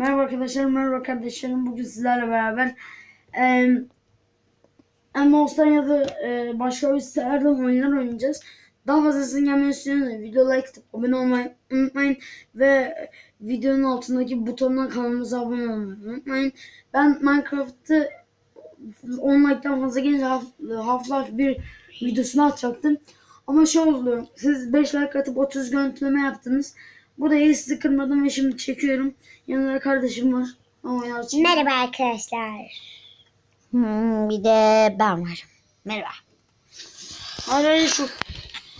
Merhaba arkadaşlar, merhaba kardeşlerim. Bugün sizlerle beraber Amos'tan ya da eee, başka bir sitelerden oyunlar oynayacağız. Daha fazlasını gelmeyi istiyorsanız video like atıp abone olmayı unutmayın. Ve videonun altındaki butondan kanalımıza abone olmayı unutmayın. Ben Minecraft'ı 10 like'tan fazla gelince Half- Half-Life 1 videosunu atacaktım. Ama şey oldu. Siz 5 like atıp 30 görüntüleme yaptınız. Burada iyi sizi kırmadım ve şimdi çekiyorum. Yanında kardeşim var. Ama oynarız. Merhaba arkadaşlar. Hmm, bir de ben varım. Merhaba. Hayır hayır şu.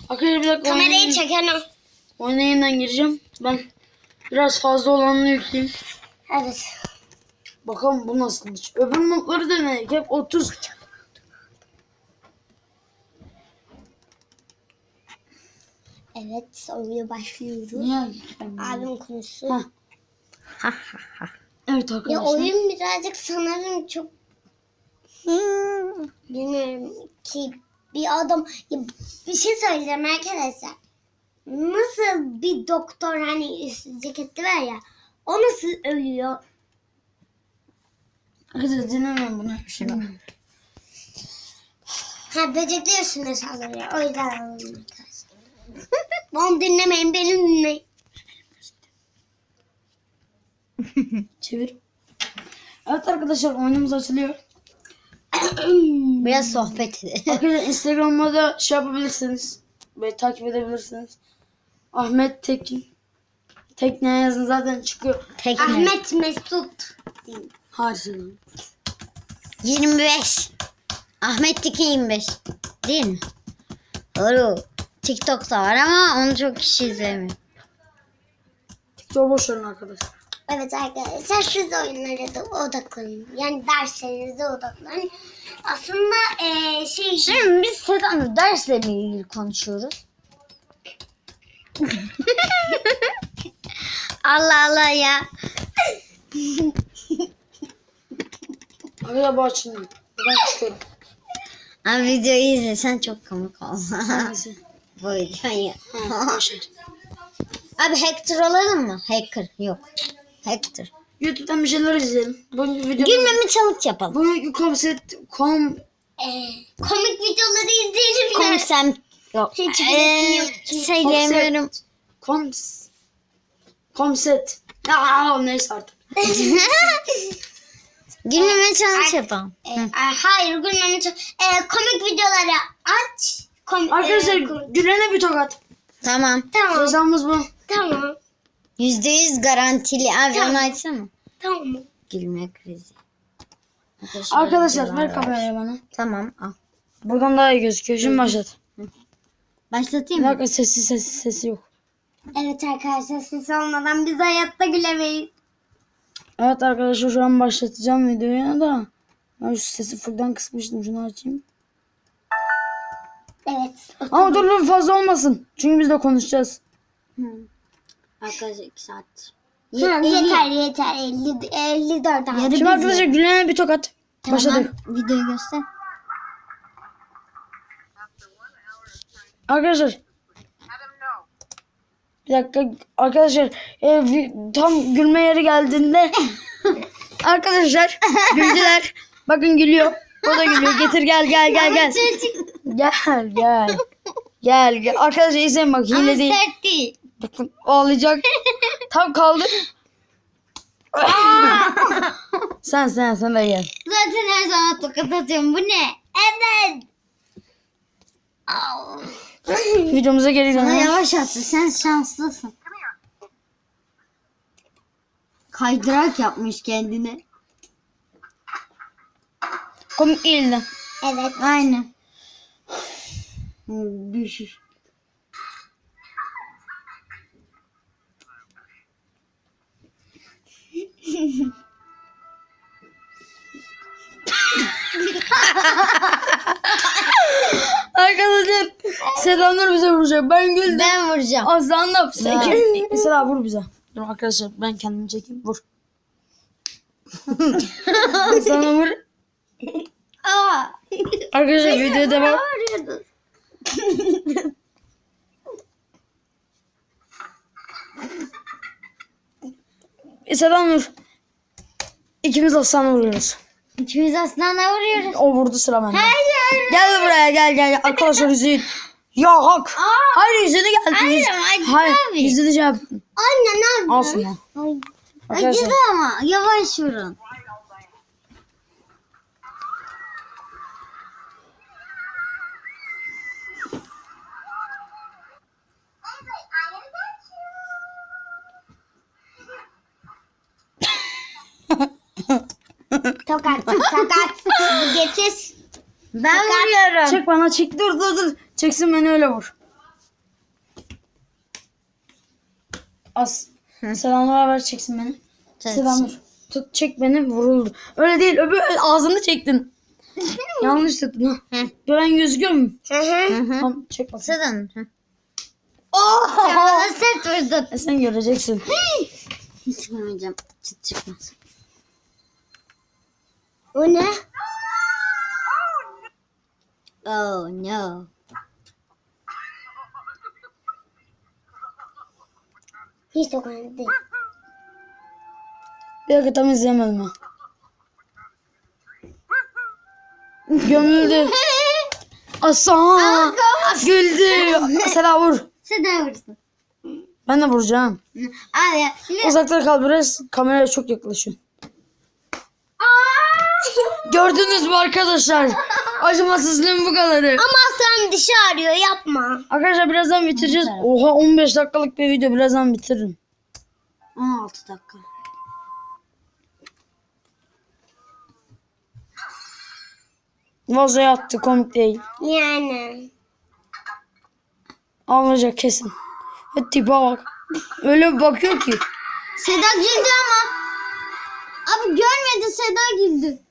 Arkadaşlar bir dakika Kamerayı oyuna, çeken o. oyuna yeniden gireceğim. Ben biraz fazla olanını yükleyeyim. Evet. Bakalım bu nasılmış. Öbür modları denedik. Hep 30. Evet, oyuna başlıyoruz. Niye? Abim konuşsun. Ha. Evet Ya arkadaşlar. oyun birazcık sanırım çok bilmiyorum ki bir adam ya bir şey söyleyeceğim arkadaşlar. Nasıl bir doktor hani üst ceketi var ya o nasıl ölüyor? Arkadaşlar dinlemiyorum bunu. Bir şey bak. Ha böcekler üstüne saldırıyor. O yüzden alalım Onu dinlemeyin benim dinleyin. Çevir. Evet arkadaşlar oyunumuz açılıyor. Biraz sohbet edelim. Arkadaşlar Instagram'da da şey yapabilirsiniz. Ve takip edebilirsiniz. Ahmet Tekin. Tekne yazın zaten çıkıyor. Ahmet Mesut. Harika. 25. Ahmet Tekin 25. Değil mi? Doğru. TikTok'ta var ama onu çok kişi izlemiyor. TikTok boş verin arkadaşlar. Evet arkadaşlar siz oyunlara da odaklanın. Yani derslerinize odaklanın. Aslında eee şey... Şimdi biz Sedan'la dersle ilgili konuşuyoruz. Allah Allah ya. Arkadaşlar bu açılmıyor. Ben çıkıyorum. Abi videoyu izle sen çok komik ol. Hangisi? Ha, boş ver. Abi Hector olalım mı? Hacker yok. Hector. YouTube'dan bir şeyler izleyelim. Bugünkü video... Gülmemi challenge yapalım. Bugünkü konsept... Kom... eee, komik videoları izleyelim mi? Komisem yok. Hiç Ee, yok söyleyemiyorum. Koms... Komset. Aa, neyse artık. Gülmeme challenge yapalım. Eee, ay, hayır gülmemi çok... Eee, komik videoları aç. Kom Arkadaşlar kom- Gülene bir tokat. Tamam. tamam. Cezamız bu. Tamam. Yüzde yüz garantili. Abi Tamam. onu açsana. Tamam. Gülme krizi. Arkadaşlar videolar ver kamerayı bana. Tamam al. Buradan daha iyi gözüküyor. Şimdi başlat. Başlatayım mı? dakika sesi sesi sesi yok. Evet arkadaşlar ses olmadan biz hayatta gülemeyiz. Evet arkadaşlar şu an başlatacağım videoyu da. Ben şu sesi fulldan kısmıştım. Şunu açayım. Evet. Ama dur dur fazla olmasın. Çünkü biz de konuşacağız. Arkadaşlar 2 saat. Tamam yeter yeter 50 54 abi. Şimdi arkadaşlar Gülen'e bir tokat. Başladık. Videoyu göster. Arkadaşlar. Bir dakika arkadaşlar e, vi- tam gülme yeri geldiğinde arkadaşlar güldüler. Bakın gülüyor. O da gülüyor. Getir gel gel gel gel. Gel gel. Gel gel. Arkadaşlar izleyin bak hile değil. Sert değil. Bakın ağlayacak. Tam kaldı. sen sen sen de gel. Zaten her zaman tokat atıyorum. Bu ne? Evet. Videomuza geri Sana dönelim. yavaş attı. Sen şanslısın. Kaydırak yapmış kendine. Komik değildi. Evet. Aynen. Hmm, Düşür. Arkadaşlar Selamlar bize vuracak. Ben güldüm. Ben vuracağım. Aslan da Selam. Mesela vur bize. Dur arkadaşlar ben kendimi çekeyim. Vur. Sana vur. Aa. Arkadaşlar videoya devam. Selam vur. ikimiz aslan vuruyoruz. İkimiz aslana vuruyoruz. O vurdu sıra bende. Hayır. Gel buraya gel gel. Arkadaşlar yüzüğü. Ya hak. Hayır yüzüğünü geldi. Hayır Yüz- acıdı Hayır. abi. Yüzüğünü şey. Anne ne yapıyorsun? Arkadaşlar. Acıdı ama yavaş vurun. Tokat. Getir. Ben vuruyorum. Çek bana çek. Dur dur dur. Çeksin beni öyle vur. As. Selamlar ver çeksin beni. Selamlar. Tut çek beni vuruldu. Öyle değil öbür ağzını çektin. Yanlış tutun. Gören gözüküyor mu? Hı hı. Tamam çek bakayım. Sıdın. Oh! Bana sert vurdun. E sen göreceksin. Hiç vurmayacağım. Çıt çıkmaz. O ne? Oh no. Hiç tokat değil. Bir dakika tam izleyemedim ha. Gömüldü. Aslan. Güldü. Seda vur. Seda vursun. Ben de vuracağım. Abi. Uzakta kal biraz. Kameraya çok yaklaşıyorsun. Gördünüz mü arkadaşlar? Acımasızlığın bu kadarı. Ama sen dişi ağrıyor yapma. Arkadaşlar birazdan bitireceğiz. Oha 15 dakikalık bir video birazdan bitiririm. 16 dakika. Vazoya attı komik değil. Yani. Almayacak kesin. Ve tipe bak. Öyle bir bakıyor ki. Seda güldü ama. Abi görmedi Seda güldü.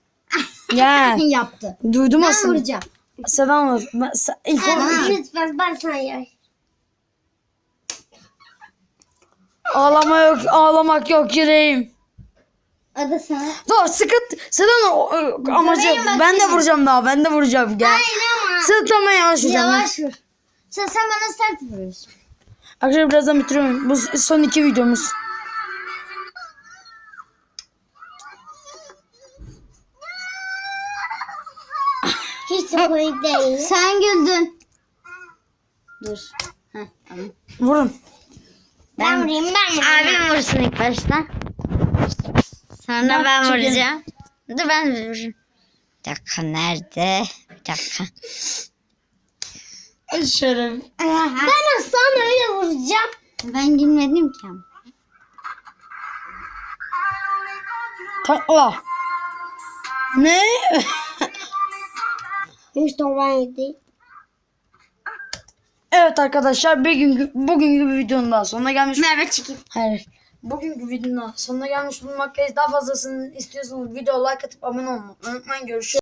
Ya. Yaptı. Duydum Ben aslında. vuracağım. Sedan vur. Ben, sen, ilk Ama o- lütfen ben sana yer. ağlama yok, ağlamak yok yüreğim. O da sana. Dur sıkıntı. Sedan o, o- amacı. Ben de vuracağım daha. Ben de vuracağım. Gel. ama. Sırtlama yavaş vuracağım. Yavaş vur. Sen, sen bana sert vuruyorsun. Arkadaşlar birazdan bitiriyorum. Bu son iki videomuz. Hiç de komik değil. Sen güldün. Dur. Heh, tamam. Vurun. Ben vurayım ben vurayım. Abim vursun ilk başta. Sonra Bak, ben çekin. vuracağım. Dur ben vuracağım. Bir dakika nerede? Bir dakika. Şeref. Ben aslan öyle vuracağım. Ben gülmedim ki ama. Takla. Ne? Hiç de komik değil. evet arkadaşlar bir gün bugünkü bir videonun daha sonuna gelmiş. Merve çekil. Hayır. Bugünkü videonun daha sonuna gelmiş bulunmaktayız. Daha fazlasını istiyorsanız video like atıp abone olmayı unutmayın. Görüşürüz.